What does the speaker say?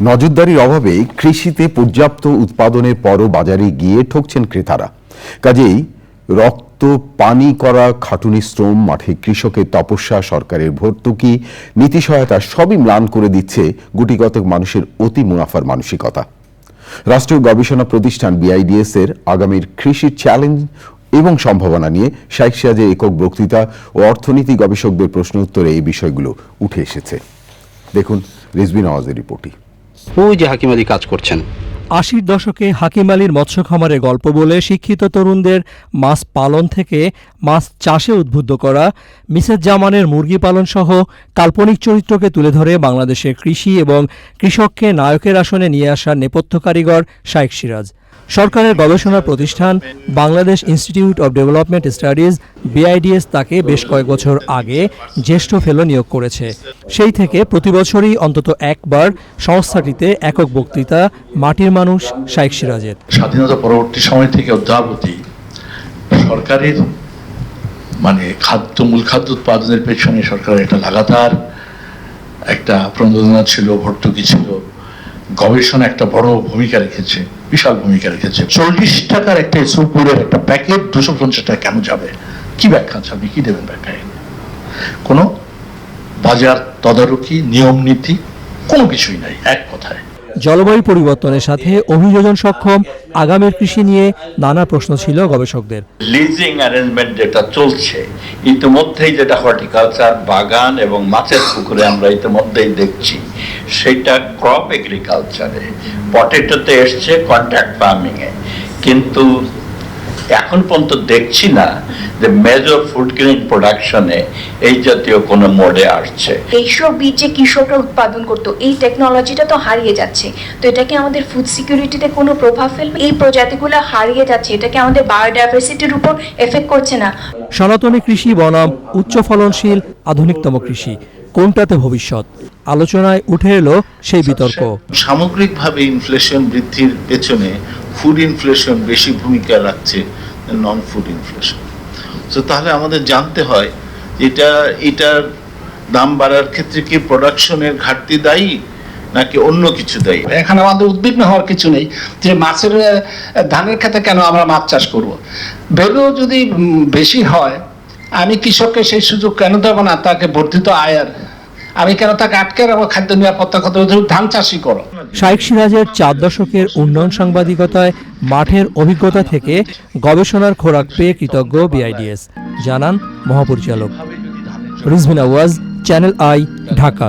নজরদারির অভাবে কৃষিতে পর্যাপ্ত উৎপাদনের পরও বাজারে গিয়ে ঠকছেন ক্রেতারা। কাজেই রক্ত, পানি করা, খাটুনি শ্রম, মাঠে কৃষকের তপস্যা, সরকারের ভর্তুকি, নীতি সহায়তা সবই ম্লান করে দিচ্ছে গুটিকতক মানুষের অতি মুনাফার মানসিকতা। রাষ্ট্রীয় গবেষণা প্রতিষ্ঠান বিআইডিএস এর আগামীর কৃষির চ্যালেঞ্জ এবং সম্ভাবনা নিয়ে শাইখ সিরাজের একক বক্তৃতা ও অর্থনীতি গবেষকদের প্রশ্ন উত্তরে এই বিষয়গুলো উঠে এসেছে। দেখুন রিজবি নওয়াজের রিপোর্টটি। ওই যে আলী কাজ করছেন। আশির দশকে হাকিম আলীর মৎস্য খামারের গল্প বলে শিক্ষিত তরুণদের মাছ পালন থেকে মাছ চাষে উদ্বুদ্ধ করা, মিসেস জামানের মুরগি পালন সহ কাল্পনিক চরিত্রকে তুলে ধরে বাংলাদেশের কৃষি এবং কৃষককে নায়কের আসনে নিয়ে আসার নেপথ্য কারিগর শাইখ সিরাজ। সরকারের গবেষণা প্রতিষ্ঠান Bangladesh institute of development studies BIDS তাকে বেশ কয়েক বছর আগে জ্যেষ্ঠ ফেলো নিয়োগ করেছে। সেই থেকে প্রতি বছরই অন্তত একবার সংস্থাটিতে একক বক্তৃতা, মাটির মানুষ শাইখ সিরাজের। স্বাধীনতা পরবর্তী সময় থেকে অদ্যাবধি সরকারের মানে খাদ্য, মূল খাদ্য উৎপাদনের পেছনে সরকারের একটা লাগাতার একটা প্রণোদনা ছিল, ভর্তুকি ছিল। গবেষণা একটা বড় ভূমিকা রেখেছে বিশাল ভূমিকা রেখেছে। চল্লিশ টাকার একটা সুপুরের একটা প্যাকেট দুশো পঞ্চাশ টাকা কেন যাবে? কি ব্যাখ্যা আছে? আপনি কি দেবেন ব্যাখ্যায়? কোনো বাজার তদারকি নিয়ম নীতি কোনো কিছুই নাই এক কথায়। জলবায়ু পরিবর্তনের সাথে অভিযোজন সক্ষম আগামীর কৃষি নিয়ে নানা প্রশ্ন ছিল গবেষকদের। লিজিং অ্যারেঞ্জমেন্ট যেটা চলছে ইতিমধ্যেই যেটা হর্টিকালচার বাগান এবং মাছের পুকুরে আমরা ইতিমধ্যেই দেখছি সেটা ক্রপ এগ্রিকালচারে পটেটোতে এসছে কন্ট্রাক্ট ফার্মিংয়ে কিন্তু এখন পর্যন্ত দেখছি না যে মেজর ফুড গ্রেন প্রোডাকশনে এই জাতীয় কোনো মোডে আসছে। এইসব বীজ যে কৃষকরা উৎপাদন করতো? এই টেকনোলজিটা তো হারিয়ে যাচ্ছে। তো এটা কি আমাদের ফুড সিকিউরিটিতে কোনো প্রভাব ফেলবে? এই প্রজাতিগুলো হারিয়ে যাচ্ছে। এটা কি আমাদের বায়োডাইভার্সিটির উপর এফেক্ট করছে না। সনাতনী কৃষি বনাম উচ্চ ফলনশীল আধুনিকতম কৃষি। কোনটাতে ভবিষ্যৎ? আলোচনায় উঠে এলো সেই বিতর্ক। সামগ্রিকভাবে ইনফ্লেশন বৃদ্ধির পেছনে ফুড ইনফ্লেশন বেশি ভূমিকা রাখছে নন ফুড ইনফ্লেশন তো তাহলে আমাদের জানতে হয়, এটা, এটার দাম বাড়ার ক্ষেত্রে কি প্রোডাকশনের ঘাটতি দায়ী? নাকি অন্য কিছু দায়ী? এখানে আমাদের উদ্বিগ্ন হওয়ার কিছু নেই। যে মাছের ধানের খেতে কেন আমরা মাছ চাষ করব? ভ্যালু যদি বেশি হয় আমি কৃষককে সেই সুযোগ কেন দেবো না? তাকে বর্ধিত আয়ের আমি কেন তাকে আটকে রাখব? খাদ্য নিরাপত্তার কথা ধান চাষই করো। শাইখ সিরাজের চার দশকের উন্নয়ন সাংবাদিকতায় মাঠের অভিজ্ঞতা থেকে গবেষণার খোরাক পেয়ে কৃতজ্ঞ বিআইডিএস জানান মহাপরিচালক। রিজভিন আওয়াজ চ্যানেল আই ঢাকা।